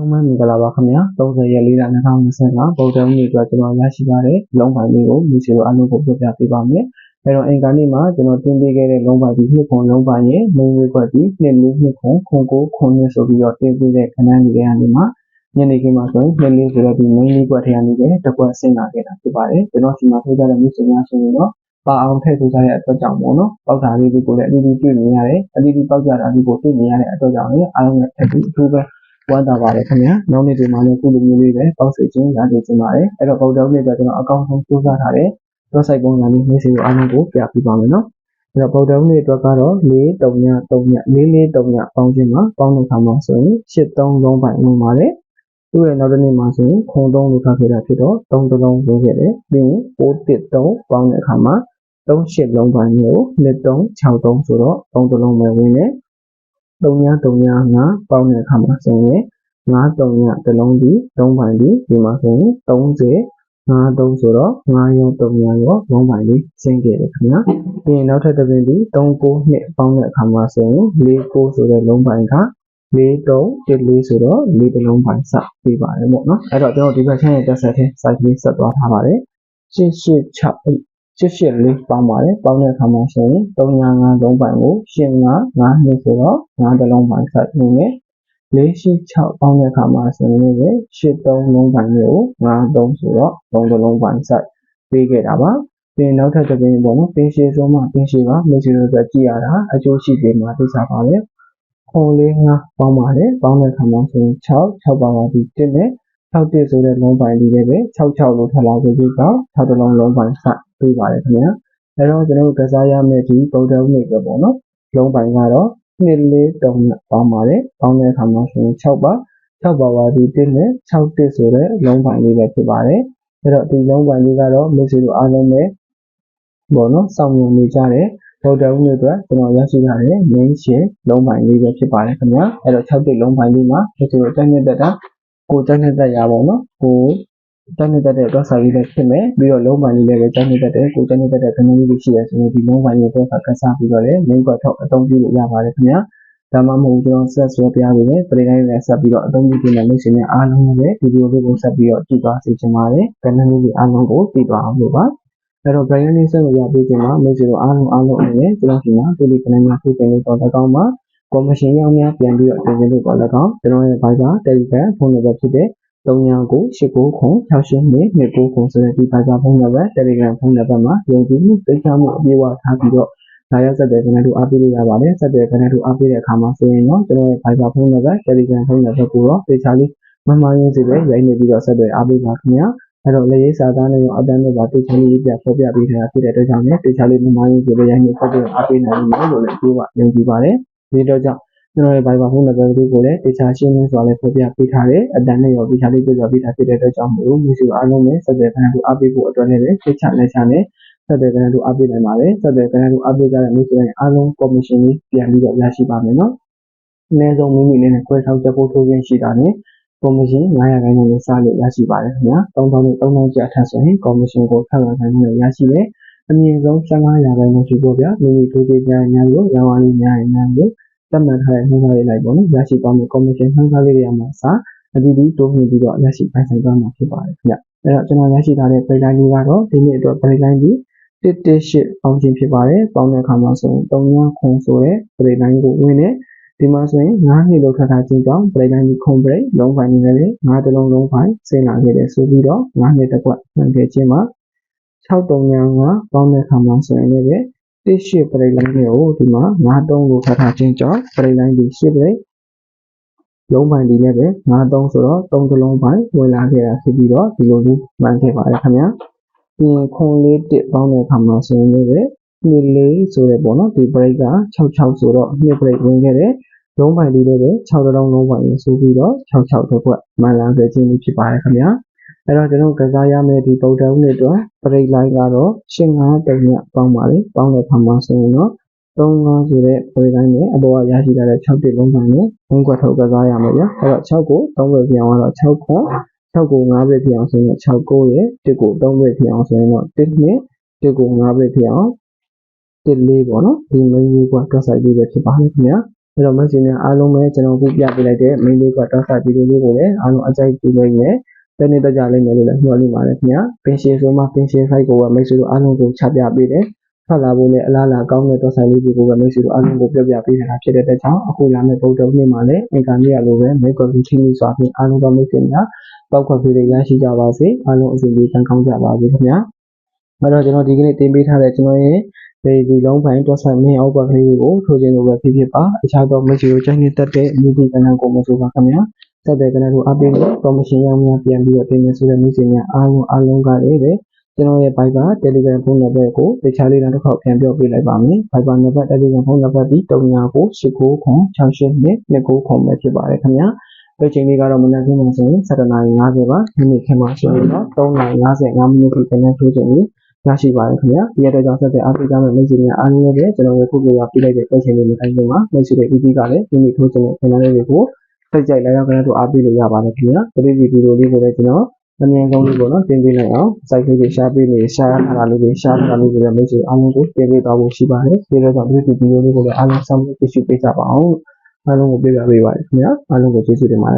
လုံးပဲမင်္ဂလာပါခင်ဗျာ30ရက်4လ2025ဗုဒ္ဓဦးနေ့အတွက်ကျွန်တော်ရရှိထားတဲ့လုံးပိုင်းလေးကိုမိတ်ဆွေတို့အားလုံးကိုပြပြပေးပါမယ်အဲ့တော့အင်္ဂါနေ့မှာကျွန်တော်တင်ပေးခဲ့တဲ့လုံးပိုင်းဒီနှစ်ခွန်လုံးပိုင်းရဲ့မိန်းဝေးကွက်ဒီနှစ်လေးနှစ်ခွန်ခွန်ကိုခွန်နှစ်ဆိုပြီးတော့တင်ပေးတဲ့ခဏန်းလေးတွေကနေမှာညနေခင်းမှာဆိုရင်နှစ်လေးဆိုတော့ဒီမိန်းလေးကွက်ထဲကနေပဲတစ်ကွက်ဆင်းလာခဲ့တာဖြစ်ပါတယ်ကျွန်တော်ဒီမှာထိုးကြတဲ့မိတ်ဆွေများဆိုရင်တော့ပါအောင်ထည့်ထိုးကြတဲ့အတွက်ကြောင့်ပေါ့နော်ပေါက်တာလေးတွေကိုလည်းအတီးတီးတွေ့နေရတယ်အတီးတီးပေါက်ကြတာလေးကိုတွေ့နေရတဲ့အတွက်ကြောင့်လည်းအားလုံးနဲ့ထပ်ပြီးအထူးပဲ ဝမ်းသာပါတယ်ခင်ဗျာနောက်နေ့ဒီမှာလည်းခုလိုမျိုးလေးပဲပေါက်စေခြင်းရစေခြင်းပါတယ်အဲ့တော့ဗုဒ္ဓဦးနေ့ကကျွန်တော်အကောင့်ဆုံးစူးစမ်းထားတဲ့ website ပုံစံလေးနေ့စီကိုအားလုံးကိုပြပြပါမယ်နော်အဲ့တော့ဗုဒ္ဓဦးနေ့အတွက်ကတော့4 3ည3ည4 4 3ညပေါင်းခြင်းမှာပေါင်းတဲ့အခါမှာဆိုရင်8 3လုံးပိုင်ဝင်ပါတယ်သူ့ရဲ့နောက်တစ်နေ့မှာဆိုရင်ခုံ3လို့ခတ်ခဲ့တာဖြစ်တော့3တလုံးဝင်ခဲ့တယ်ပြီးရင်6 1 3ပေါင်းတဲ့အခါမှာ3 8လုံးပိုင်မျိုး2 3 6 3ဆိုတော့3တလုံးပဲဝင်တယ် 3ည3ည5ပေါင်းတဲ့အခါမှာဆိုရင်9 3ညတစ်လုံးဒီ3ပိုင်ဒီဒီမှာဆိုရင်30 5 3ဆိုတော့9ရော3ရောရောလုံးပိုင်လေးရှင်းခဲ့တယ်ခင်ဗျာပြီးရင်နောက်ထပ်တစ်ပင်ဒီ3 9နှစ်ပေါင်းတဲ့အခါမှာဆိုရင်4 9ဆိုတဲ့လုံးပိုင်က4 3 1 4ဆိုတော့4တလုံးပိုင်စပြပါတယ်ပေါ့နော်အဲ့တော့ကျွန်တော်ဒီဘက်ချမ်းရဲ့တက်ဆက်တဲ့ site လေးဆက်သွားထားပါတယ်8 8 6 8 8လေးပေါင်းပါတယ်ပေါင်းတဲ့အခါမှာဆိုရင်3 5 5လုံးပိုင်ကို8 5 5နှစ်ဆိုတော့5တလုံးပိုင်ဆက်နေတယ်လေးရှိ6ပေါင်းတဲ့အခါမှာဆိုရင်လည်း8 3လုံးပိုင်မျိုး5 3ဆိုတော့3တလုံးပိုင်ဆက်ပေးခဲ့တာပါပြီးနောက်ထပ်တစ်ပင်ပေါ့နော်ပင်ရှည်ဆုံးမှပင်ရှည်ပါမျိုးစီတို့အတွက်ကြည့်ရတာအကျိုးရှိပေမှာသိချပါပဲခုံလေးငါပေါင်းပါတယ်ပေါင်းတဲ့အခါမှာဆိုရင်6 6ပါပါဒီ1နဲ့6တစ်ဆိုတဲ့လုံးပိုင်လေးလည်းပဲ6 6လို့ထပ်လာပြီးတော့6တလုံးလုံးပိုင်ဆက် ပေးပါတယ်ခင်ဗျာအဲတော့ကျွန်တော်တို့ကစားရမယ့်ဒီဗုဒ္ဓဦးနေ့ပဲပေါ့နော်လုံးပိုင်ကတော့နှစ်လေးတုံးနဲ့ပေါင်းပါတယ်ပေါင်းတဲ့အခါမှာဆိုရင်6ပါ6ပါပါဒီ1နဲ့6တစ်ဆိုတဲ့လုံးပိုင်လေးပဲဖြစ်ပါတယ်အဲ့တော့ဒီလုံးပိုင်လေးကတော့မိတ်ဆွေတို့အားလုံးပဲပေါ့နော်စောင့်မျှော်နေကြတဲ့ဗုဒ္ဓဦးနေ့အတွက်ကျွန်တော်ရရှိထားတဲ့ main share လုံးပိုင်လေးပဲဖြစ်ပါတယ်ခင်ဗျာအဲ့တော့6တစ်လုံးပိုင်လေးမှာမိတ်ဆွေတို့တက်နေတဲ့တာကိုတက်နေတဲ့ရပါပေါ့နော်ကို တက်နေတဲ့တဲ့အတွက်စာရေးလည်းဖြစ်မယ်ပြီးတော့လုံးပိုင်လေးလည်းပဲတက်နေတဲ့တဲ့ကိုတက်နေတဲ့တဲ့ခဏလေးလေးရှိရဆိုရင်ဒီလုံးပိုင်လေးအတွက်ကကစားပြီးတော့လည်း main ကွက်ထောက်အသုံးပြုလို့ရပါတယ်ခင်ဗျာဒါမှမဟုတ်ကျွန်တော်ဆက်ဆွဲပြပေးမယ်ပရိတိုင်းနဲ့ဆက်ပြီးတော့အသုံးပြုနေတဲ့မိတ်ဆွေများအားလုံးလည်းဗီဒီယိုလေးကိုဆက်ပြီးတော့ကြည့်သွားစေချင်ပါတယ်ကဏ္ဍလေးတွေအားလုံးကိုသိသွားအောင်လို့ပါအဲ့တော့ brand name ဆက်လို့ရပြီးချိန်မှာမိတ်ဆွေတို့အားလုံးအားလုံးအနေနဲ့ကျွန်တော်ဒီမှာဒီကဏ္ဍများဖြစ်နေလို့တော့၎င်းမှာ commission ရောင်းများပြန်ပြီးတော့တင်ပြလို့တော့၎င်းကျွန်တော်ရဲ့ Viber Telegram ဖုန်းနံပါတ်ဖြစ်တဲ့ 399899ခွန်68နဲ့29ခွန်ဆိုတဲ့ဒီ Viber ဖုန်းနံပါတ် Telegram ဖုန်းနံပါတ်မှာယုံကြည်မှုသိချမှုအပြည့်အဝထားပြီးတော့လာရောက်ဆက်သွယ်ကနေတို့အားပေးလို့ရပါတယ်ဆက်သွယ်ကနေတို့အားပေးတဲ့အခါမှာဆိုရင်တော့ကျွန်တော်ရဲ့ Viber ဖုန်းနံပါတ် Telegram ဖုန်းနံပါတ်ကိုတော့သေချာလေးမမှားရင်းစီပဲရိုက်နေပြီးတော့ဆက်သွယ်အားပေးပါခင်ဗျာအဲ့တော့လက်ရေးစာသားနဲ့ရောအတန်းနဲ့ပါတေချာလေးပြဖော်ပြပေးထားတာဖြစ်တဲ့အတွက်ကြောင့်လည်းတေချာလေးမမှားရင်းစီပဲရိုက်နေဆက်သွယ်အားပေးနိုင်မယ်လို့လည်းပြောပါယုံကြည်ပါတယ်ဒီတော့ကြောင့် ကျွန်တော်ရဲ့ Viber ဖုန်းနံပါတ်ကိုလည်းတေချာရှင်းလင်းစွာလည်းဖော်ပြပေးထားတယ်အတန်းနဲ့ရောတေချာလေးပြပြပေးထားဖြစ်တဲ့အတွက်ကြောင့်မို့လို့မျိုးစုအားလုံးနဲ့ဆက်သွယ်ခံလို့အားပေးဖို့အတွက်လည်းသိချလက်ချနဲ့ဆက်သွယ်ကနေတို့အပိတ်နိုင်ပါတယ်ဆက်သွယ်ကနေတို့အပိတ်ကြတဲ့မိတ်ဆွေတွေအားလုံး commission လေးပြန်ပြီးတော့ရရှိပါမယ်နော်အနည်းဆုံးမိမိလေးနဲ့ခွဲဆောက်ချက်ဖို့ထိုးရင်းရှိတာနဲ့ commission 900ခန်းနဲ့စားလို့ရရှိပါတယ်ခင်ဗျာ3000နဲ့3000ကျအထက်ဆိုရင် commission ကိုထပ်လာနိုင်လို့ရရှိတယ်အမြင့်ဆုံး15ရာခိုင်နှုန်းရှိဖို့ဗျာမိမိထိုးကြပြန်ညာလို့ရောင်းအားလေးများရင်များလို့ သတ်မှတ်ထားတဲ့နှုန်းထားလေးလိုက်ပေါ့နော်ရရှိသွားမယ့် commission နှုန်းထားလေးတွေအမှစအတီးတီးတိုးမြှင့်ပြီးတော့ရရှိပိုင်ဆိုင်သွားမှာဖြစ်ပါတယ်ခင်ဗျအဲ့တော့ကျွန်တော်ရရှိထားတဲ့ break line လေးကတော့ဒီနေ့အတွက် break line ဒီ118ပေါင်းခြင်းဖြစ်ပါတယ်ပေါင်းတဲ့အခါမှာဆိုရင်3ခွန်ဆိုတဲ့ break line ကိုဝင်တယ်ဒီမှာဆိုရင်9နှစ်လောက်ထပ်ထားခြင်းကြောင့် break line ကိုခုံ break လုံးပိုင်းနေတယ်9တလုံးလုံးပိုင်းဆင်းလာခဲ့တယ်ဆိုပြီးတော့9နှစ်တစ်ခွက်မှန်ခဲ့ခြင်းမှာ6395ပေါင်းတဲ့အခါမှာဆိုရင်လည်း 18 break line ကိုဒီမှာ93လို့ထပ်ထားခြင်းကြောင့် break line ဒီ10 break လုံးပိုင်းဒီနဲ့ပဲ93ဆိုတော့3တလုံးပိုင်းဝင်လာခဲ့တာဖြစ်ပြီးတော့ဒီလိုလေးမှန်ခဲ့ပါတယ်ခင်ဗျာပြင်ခွန်လေးတစ်ပေါင်းတဲ့အခါမှာဆိုရင်လည်းနှစ်လေးဆိုတဲ့ပေါ့နော်ဒီ break က66ဆိုတော့နှစ် break ဝင်ခဲ့တယ်လုံးပိုင်လေးလည်းပဲ6တောင်းလုံးပိုင်လေးဆိုပြီးတော့66တစ်ခွက်မှန်လာခဲ့ခြင်းဖြစ်ပါတယ်ခင်ဗျာ အဲ့တော့ကျွန်တော်ကစားရမယ့်ဒီပုံတန်းနှစ်အတွက် break line ကတော့85တုံညပေါင်းပါလေပေါင်းတဲ့အခါမှာဆိုရင်တော့35ဆိုတဲ့ break line နဲ့အပေါ်ကရရှိလာတဲ့6တစ်လုံးပိုင်နဲ့ဘုံကွက်ထုတ်ကစားရမယ်ဗျာအဲ့တော့6ကို3ပဲပြောင်းတော့6ခွန်6ကို5ပဲဖြစ်အောင်ဆိုရင်6ကိုရဲ့1ကို3ပဲဖြစ်အောင်ဆိုရင်တော့1နဲ့1ကို5ပဲဖြစ်အောင်1လေးပေါ့နော်ဒီ main လေးကတွက်ဆိုင်လေးပဲဖြစ်ပါလိမ့်ခင်ဗျာအဲ့တော့ message များအားလုံးပဲကျွန်တော်ခုပြပေးလိုက်တဲ့ main လေးကတောက်စာဗီဒီယိုလေးကိုလည်းအားလုံးအကြိုက်ကြည့်လို့ရယ် တနေ့တကြလိမ့်မယ်လို့လည်းမျှော်လင့်ပါတယ်ခင်ဗျာပင်ရှင်ဆိုမှပင်ရှင် site ကိုပဲမိတ်ဆွေတို့အားလုံးကိုချပြပေးတယ်ထွက်လာဖို့လည်းအလားအလာကောင်းတဲ့တောက်ဆိုင်လေးတွေကိုပဲမိတ်ဆွေတို့အားလုံးကိုပြောပြပေးနေတာဖြစ်တဲ့အတွက်ကြောင့်အခုလာမယ့်ပုံတော်နေ့မှာလည်းအင်ကာနေ့ရလိုပဲ make content စွာဖြင့်အားလုံးသောမိတ်ဆွေများပောက်ခွက်ပြီးရရှိကြပါစေအားလုံးအစီအစဉ်ကောင်းကြပါစေခင်ဗျာအဲ့တော့ကျွန်တော်ဒီကနေ့တင်ပေးထားတဲ့ကျွန်တော်ရဲ့ဒီဒီလုံးပိုင်းတွက်ဆိုင်မင်းအောက်ကလေးကိုထိုးခြင်းလိုပဲဖြစ်ဖြစ်ပါအခြားသောမိတ်ဆွေတို့ကြိုက်နေတတ်တဲ့မြည်ဒီကဏ္ဍကိုမဆိုပါခင်ဗျာ ဆက်တဲ့ကဏ္ဍကိုအပိနဲ့ကော်မရှင်ရောင်းများပြန်ပြီးတော့တင်နေဆိုတဲ့မိတ်ဆွေများအားလုံးအားလုံးကလည်းပဲကျွန်တော်ရဲ့ Viber Telegram ဖုန်းနံပါတ်ကိုတခြားလေးတစ်ခေါက်ပြန်ပြောပြလိုက်ပါမယ် Viber နံပါတ် Telegram ဖုန်းနံပါတ်ဒီ39989269ပဲဖြစ်ပါတယ်ခင်ဗျာဒီချိန်လေးကတော့မနက်ခင်းမှာဆိုရင်7:50ပါဒီနေ့ခင်မှာဆိုရင်တော့3:55မိနစ်ထိပြန်ထိုးချိန်ကြီးရရှိပါတယ်ခင်ဗျာဒီရတဲ့ကြောင့်ဆက်တဲ့အားပေးကြမဲ့မိတ်ဆွေများအားလုံးလည်းကျွန်တော်တို့ခုပြရပြလိုက်တဲ့ပတ်ချိန်လေးမတိုင်းခင်မှာမိတ်ဆွေတွေအပြီးကလည်းဒီနေ့ထိုးချိန်နဲ့ခင်ဗျားလေးတွေကို စိတ်ကြိုက်လာရောက်ကြတဲ့အားပေးလို့ရပါတယ်ခင်ဗျာဒီဗီဒီယိုလေးကိုလည်းကျွန်တော်အမြင်ဆုံးလေးပေါ့နော်တင်ပေးလိုက်အောင် site လေးတွေ share ပေးနေ share ထားတာလေးတွေ share ထားတာလေးတွေမိတ်ဆွေအားလုံးကိုတင်ပေးသွားဖို့ရှိပါတယ်ဒီလိုကြောင့်ဒီဗီဒီယိုလေးကိုလည်းအားလုံးဆောင်ကြည့်ပေးကြပါအောင်အားလုံးကိုပြပြပေးပါရခင်ဗျာအားလုံးကိုကျေးဇူးတင်ပါတယ်